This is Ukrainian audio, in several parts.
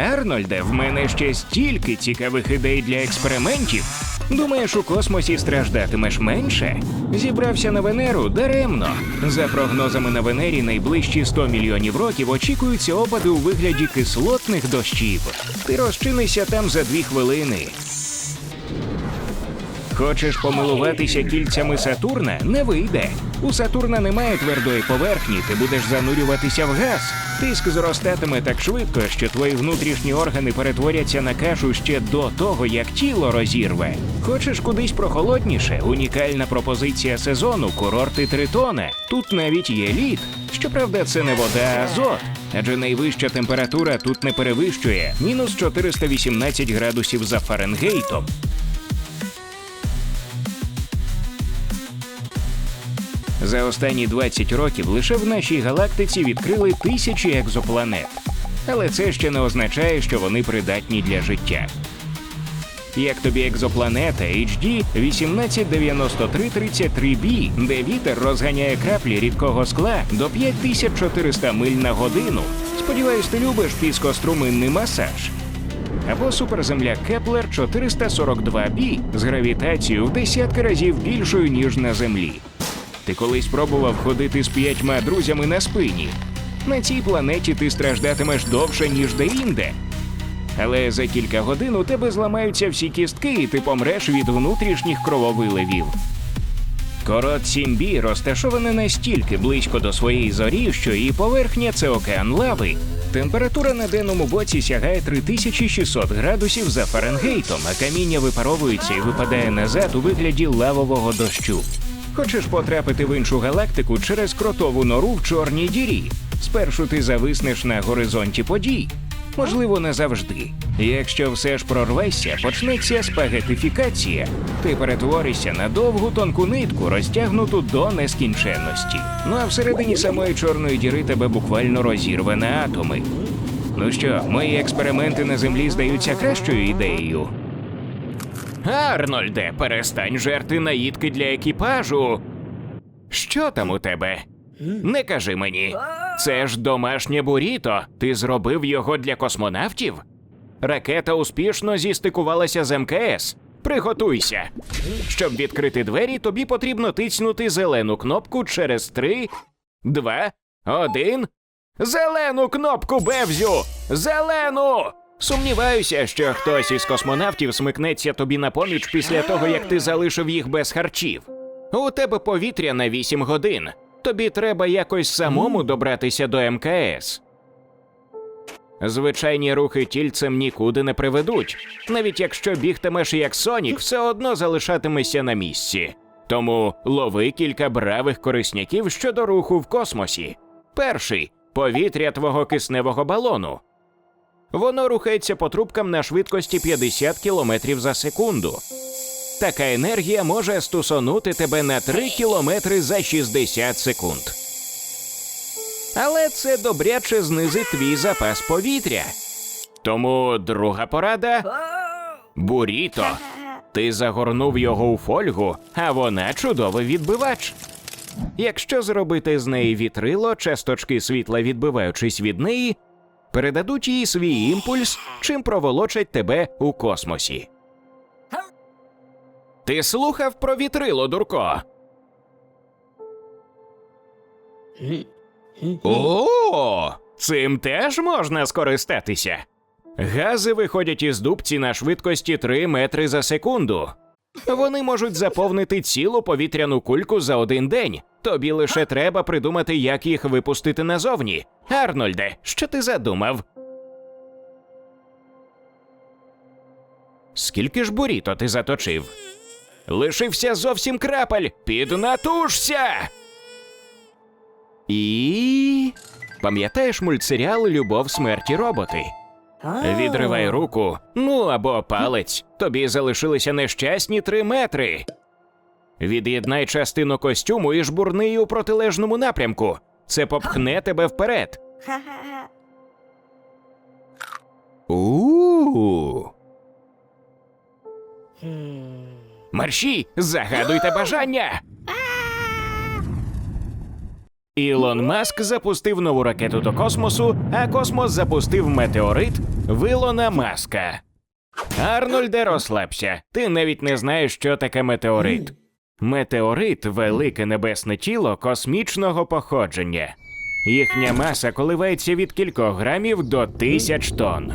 Арнольде, в мене ще стільки цікавих ідей для експериментів. Думаєш, у космосі страждатимеш менше? Зібрався на Венеру даремно. За прогнозами на Венері, найближчі 100 мільйонів років очікуються опади у вигляді кислотних дощів. Ти розчинишся там за дві хвилини. Хочеш помилуватися кільцями Сатурна? Не вийде. У Сатурна немає твердої поверхні, ти будеш занурюватися в газ. Тиск зростатиме так швидко, що твої внутрішні органи перетворяться на кашу ще до того, як тіло розірве. Хочеш кудись прохолодніше? Унікальна пропозиція сезону курорти Тритона. Тут навіть є лід. Щоправда, це не вода, а азот. Адже найвища температура тут не перевищує мінус 418 градусів за Фаренгейтом. За останні 20 років лише в нашій галактиці відкрили тисячі екзопланет. Але це ще не означає, що вони придатні для життя. Як тобі екзопланета HD 189333b, де вітер розганяє краплі рідкого скла до 5400 миль на годину. Сподіваюсь, ти любиш піскоструминний масаж. Або суперземля Кеплер 442b з гравітацією в десятки разів більшою, ніж на Землі. Ти колись пробував ходити з п'ятьма друзями на спині. На цій планеті ти страждатимеш довше, ніж де-інде. Але за кілька годин у тебе зламаються всі кістки, і ти помреш від внутрішніх крововиливів. Корот 7B розташоване настільки близько до своєї зорі, що її поверхня це океан лави. Температура на денному боці сягає 3600 градусів за Фаренгейтом, а каміння випаровується і випадає назад у вигляді лавового дощу. Хочеш потрапити в іншу галактику через кротову нору в чорній дірі? Спершу ти зависнеш на горизонті подій. Можливо, не завжди. Якщо все ж прорвешся, почнеться спагетифікація. Ти перетворишся на довгу тонку нитку, розтягнуту до нескінченності. Ну а всередині самої чорної діри тебе буквально розірве на атоми. Ну що, мої експерименти на землі здаються кращою ідеєю. Арнольде, перестань жерти наїдки для екіпажу. Що там у тебе? Не кажи мені. Це ж домашнє буріто. Ти зробив його для космонавтів? Ракета успішно зістикувалася з МКС. Приготуйся. Щоб відкрити двері, тобі потрібно тицнути зелену кнопку через три, два, один. Зелену кнопку Бевзю! Зелену! Сумніваюся, що хтось із космонавтів смикнеться тобі на поміч після того, як ти залишив їх без харчів. У тебе повітря на 8 годин. Тобі треба якось самому добратися до МКС. Звичайні рухи тільцем нікуди не приведуть. Навіть якщо бігтимеш як Сонік, все одно залишатимешся на місці. Тому лови кілька бравих корисняків щодо руху в космосі. Перший повітря твого кисневого балону. Воно рухається по трубкам на швидкості 50 км за секунду. Така енергія може стусонути тебе на 3 км за 60 секунд. Але це добряче знизить твій запас повітря. Тому друга порада буріто. Ти загорнув його у фольгу, а вона чудовий відбивач. Якщо зробити з неї вітрило, часточки світла, відбиваючись від неї, передадуть їй свій імпульс, чим проволочать тебе у космосі. Ти слухав про вітрило, дурко? О, цим теж можна скористатися. Гази виходять із дубці на швидкості 3 метри за секунду. Вони можуть заповнити цілу повітряну кульку за один день. Тобі лише треба придумати, як їх випустити назовні. Арнольде, що ти задумав? Скільки ж буріто ти заточив? Лишився зовсім крапель. Піднатужся. І. Пам'ятаєш мультсеріал Любов, смерті роботи? Відривай руку, ну або палець. Тобі залишилися нещасні три метри. Від'єднай частину костюму і жбурни її у протилежному напрямку. Це попхне тебе вперед. У. Марші, загадуйте бажання. Ілон Маск запустив нову ракету до космосу, а космос запустив метеорит, Вилона маска. Арнольде, розслабся. Ти навіть не знаєш, що таке метеорит. Метеорит велике небесне тіло космічного походження. Їхня маса коливається від кількох грамів до тисяч тонн.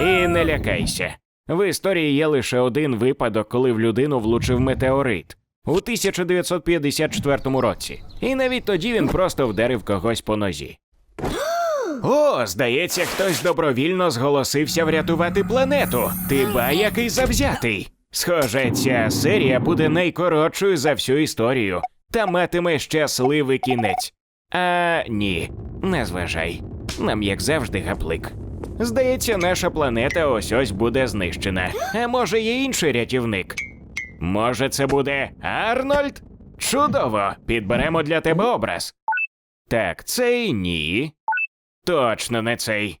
І не лякайся. В історії є лише один випадок, коли в людину влучив метеорит у 1954 році. І навіть тоді він просто вдарив когось по нозі. О, здається, хтось добровільно зголосився врятувати планету. Ти ба який завзятий. Схоже, ця серія буде найкоротшою за всю історію та матиме щасливий кінець. А ні, не зважай. Нам, як завжди, гаплик. Здається, наша планета ось ось буде знищена. А може, є інший рятівник? Може, це буде Арнольд? Чудово! Підберемо для тебе образ. Так, цей ні. Точно не цей.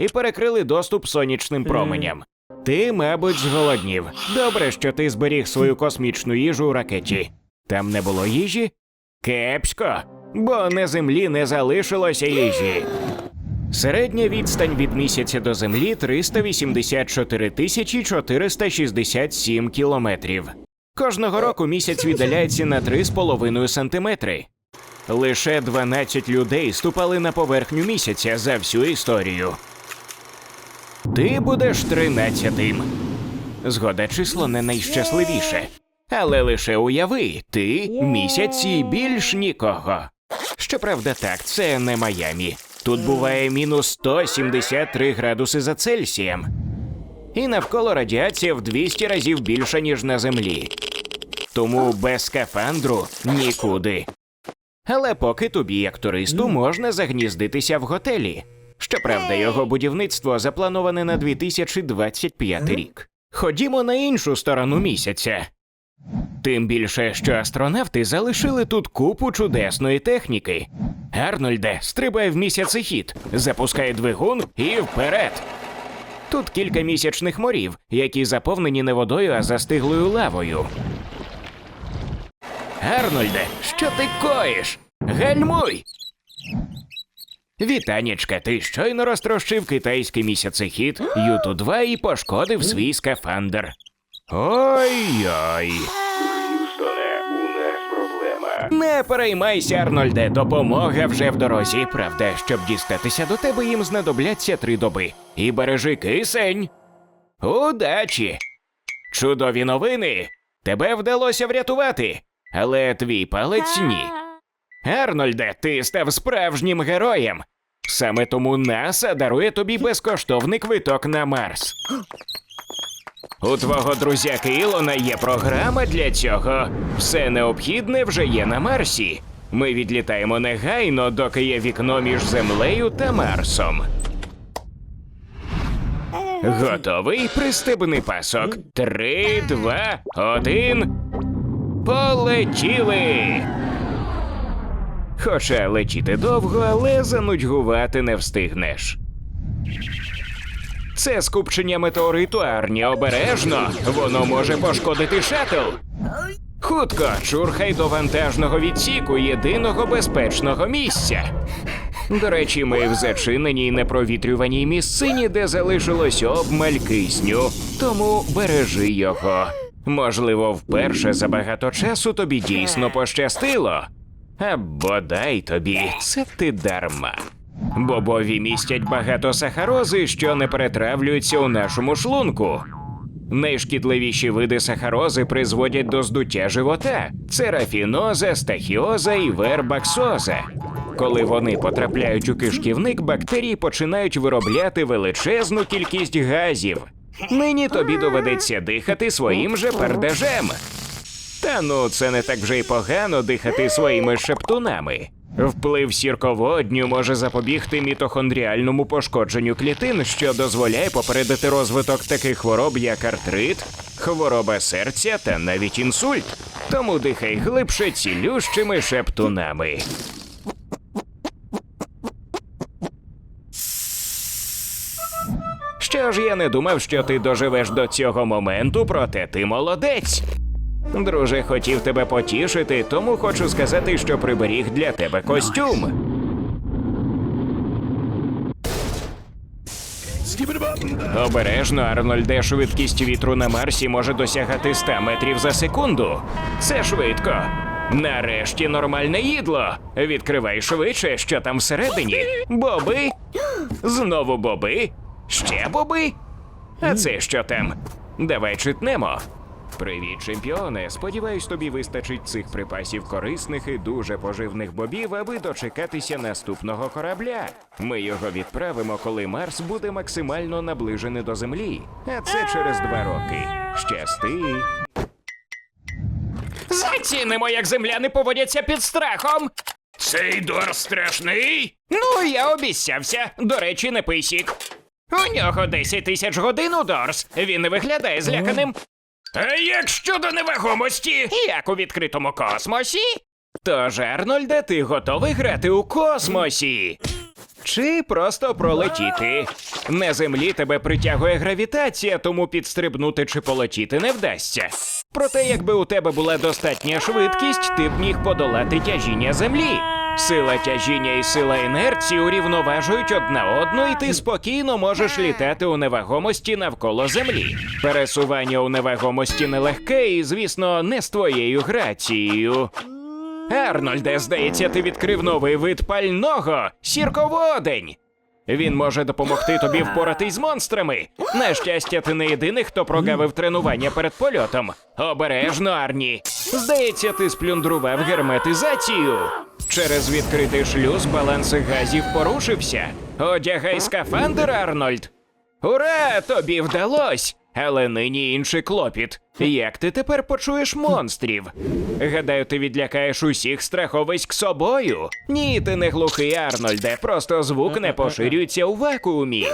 і перекрили доступ сонячним променям. Ти, мабуть, зголоднів. Добре, що ти зберіг свою космічну їжу у ракеті. Там не було їжі? Кепсько, бо на землі не залишилося їжі. Середня відстань від місяця до землі 384 тисячі 467 кілометрів. Кожного року місяць віддаляється на 3,5 сантиметри. Лише 12 людей ступали на поверхню місяця за всю історію. Ти будеш тринадцятим. Згода число не найщасливіше. Але лише уяви, ти місяць і більш нікого. Щоправда, так, це не Майамі. Тут буває мінус 173 градуси за Цельсієм. І навколо радіація в 200 разів більша, ніж на землі. Тому без скафандру нікуди. Але поки тобі, як туристу, можна загніздитися в готелі. Щоправда, його будівництво заплановане на 2025 рік. Ходімо на іншу сторону місяця. Тим більше, що астронавти залишили тут купу чудесної техніки. Арнольде, стрибай в місяцехід, запускай двигун і вперед. Тут кілька місячних морів, які заповнені не водою, а застиглою лавою. Арнольде, що ти коїш? Гальмуй! Вітанічка, ти щойно розтрощив китайський місяцехід Юту 2 і пошкодив свій скафандр. Ой-ой. Х'юстоне, у нас проблема. Не переймайся, Арнольде, допомога вже в дорозі. Правда, щоб дістатися до тебе, їм знадобляться три доби. І бережи кисень. Удачі! Чудові новини! Тебе вдалося врятувати, але твій палець ні. Арнольде, ти став справжнім героєм. Саме тому НАСА дарує тобі безкоштовний квиток на Марс. У твого друзяки Ілона є програма для цього. Все необхідне вже є на Марсі. Ми відлітаємо негайно, доки є вікно між Землею та Марсом. Готовий пристебний пасок. Три, два, один. Полетіли. Хоча летіти довго, але занудьгувати не встигнеш. Це скупчення метеориту Арні обережно. Воно може пошкодити шаттл. Хутко, чурхай до вантажного відсіку єдиного безпечного місця. До речі, ми в зачиненій непровітрюваній місцині, де залишилось обмаль кисню, тому бережи його. Можливо, вперше за багато часу тобі дійсно пощастило. А бодай тобі, це ти дарма. Бобові містять багато сахарози, що не перетравлюються у нашому шлунку. Найшкідливіші види сахарози призводять до здуття живота: це рафіноза, стахіоза і вербаксоза. Коли вони потрапляють у кишківник, бактерії починають виробляти величезну кількість газів. Нині тобі доведеться дихати своїм же пердежем. Та ну, це не так вже й погано дихати своїми шептунами. Вплив сірководню може запобігти мітохондріальному пошкодженню клітин, що дозволяє попередити розвиток таких хвороб, як артрит, хвороба серця та навіть інсульт. Тому дихай глибше цілющими шептунами. Що ж, я не думав, що ти доживеш до цього моменту, проте ти молодець. Друже, хотів тебе потішити, тому хочу сказати, що приберіг для тебе костюм. Обережно, Арнольде, швидкість вітру на Марсі може досягати 100 метрів за секунду. Це швидко. Нарешті нормальне їдло. Відкривай швидше, що там всередині. Боби. Знову боби. Ще боби. А це що там? Давай читнемо. Привіт, чемпіоне. Сподіваюсь, тобі вистачить цих припасів корисних і дуже поживних бобів, аби дочекатися наступного корабля. Ми його відправимо, коли Марс буде максимально наближений до Землі. А це через два роки. Щасти. Зацінимо, як земляни поводяться під страхом. Цей дор страшний. Ну, я обіцявся. До речі, не писік. У нього 10 тисяч годин у Дорс. Він не виглядає зляканим. А як щодо невагомості? Як у відкритому космосі? Тож, Арнольде, ти готовий грати у космосі? Чи просто пролетіти? На землі тебе притягує гравітація, тому підстрибнути чи полетіти не вдасться. Проте, якби у тебе була достатня швидкість, ти б міг подолати тяжіння землі. Сила тяжіння і сила інерції урівноважують одна одну, і ти спокійно можеш літати у невагомості навколо землі. Пересування у невагомості нелегке і, звісно, не з твоєю грацією. Арнольде, здається, ти відкрив новий вид пального сірководень. Він може допомогти тобі впоратись з монстрами. На щастя, ти не єдиний, хто прогавив тренування перед польотом. Обережно, Арні. Здається, ти сплюндрував герметизацію. Через відкритий шлюз баланс газів порушився. Одягай скафандр, Арнольд. Ура! Тобі вдалось! Але нині інший клопіт. Як ти тепер почуєш монстрів? Гадаю, ти відлякаєш усіх страховиськ собою. Ні, ти не глухий, Арнольде, просто звук не поширюється у вакуумі.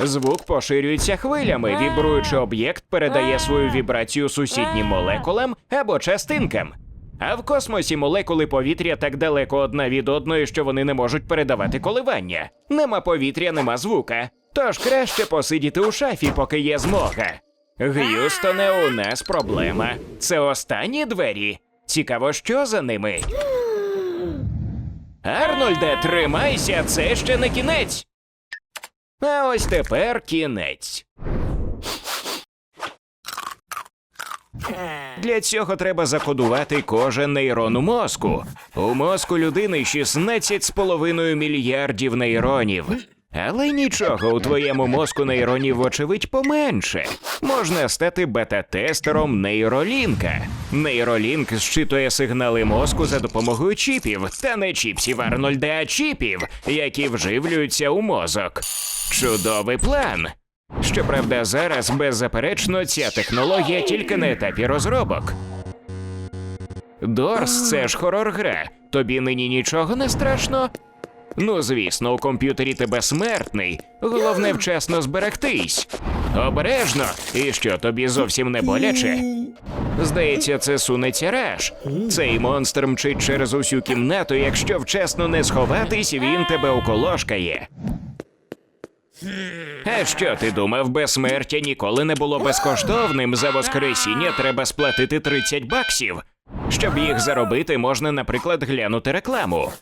Звук поширюється хвилями, вібруючи об'єкт передає свою вібрацію сусіднім молекулам або частинкам. А в космосі молекули повітря так далеко одна від одної, що вони не можуть передавати коливання. Нема повітря, нема звука. Тож краще посидіти у шафі, поки є змога. Г'юстоне, у нас проблема. Це останні двері. Цікаво, що за ними. Арнольде, тримайся, це ще не кінець. А ось тепер кінець. Для цього треба закодувати кожен нейрон у мозку. У мозку людини 16,5 мільярдів нейронів. Але нічого, у твоєму мозку нейронів, вочевидь, поменше. Можна стати бета-тестером нейролінка. Нейролінк зчитує сигнали мозку за допомогою чіпів, та не чіпсів Арнольда, а чіпів, які вживлюються у мозок. Чудовий план. Щоправда, зараз беззаперечно ця технологія тільки на етапі розробок. Дорс, це ж хорор-гра. Тобі нині нічого не страшно? Ну, звісно, у комп'ютері ти безсмертний. Головне вчасно зберегтись. Обережно, і що тобі зовсім не боляче? Здається, це сунеться раш. Цей монстр мчить через усю кімнату. Якщо вчасно не сховатись, він тебе уколошкає. А що ти думав, безсмертя ніколи не було безкоштовним. За воскресіння треба сплатити 30 баксів. Щоб їх заробити, можна, наприклад, глянути рекламу.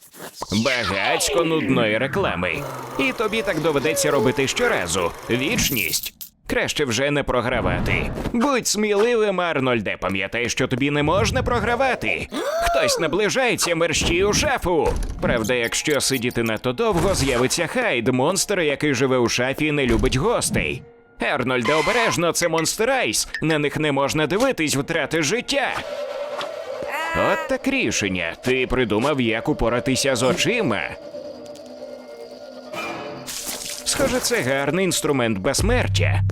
Багацько нудної реклами. І тобі так доведеться робити щоразу. Вічність. Краще вже не програвати. Будь сміливим, Арнольде. Пам'ятай, що тобі не можна програвати. Хтось наближається мерщій у шафу. Правда, якщо сидіти надто довго, з'явиться Хайд, монстр, який живе у шафі і не любить гостей. Арнольде, обережно, це монстр Айс. На них не можна дивитись, втрати життя. От так рішення. Ти придумав, як упоратися з очима. Схоже, це гарний інструмент безсмертя.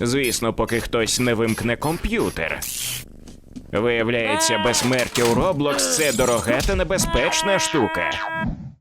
Звісно, поки хтось не вимкне комп'ютер. Виявляється, безсмертя у Roblox – це дорога та небезпечна штука.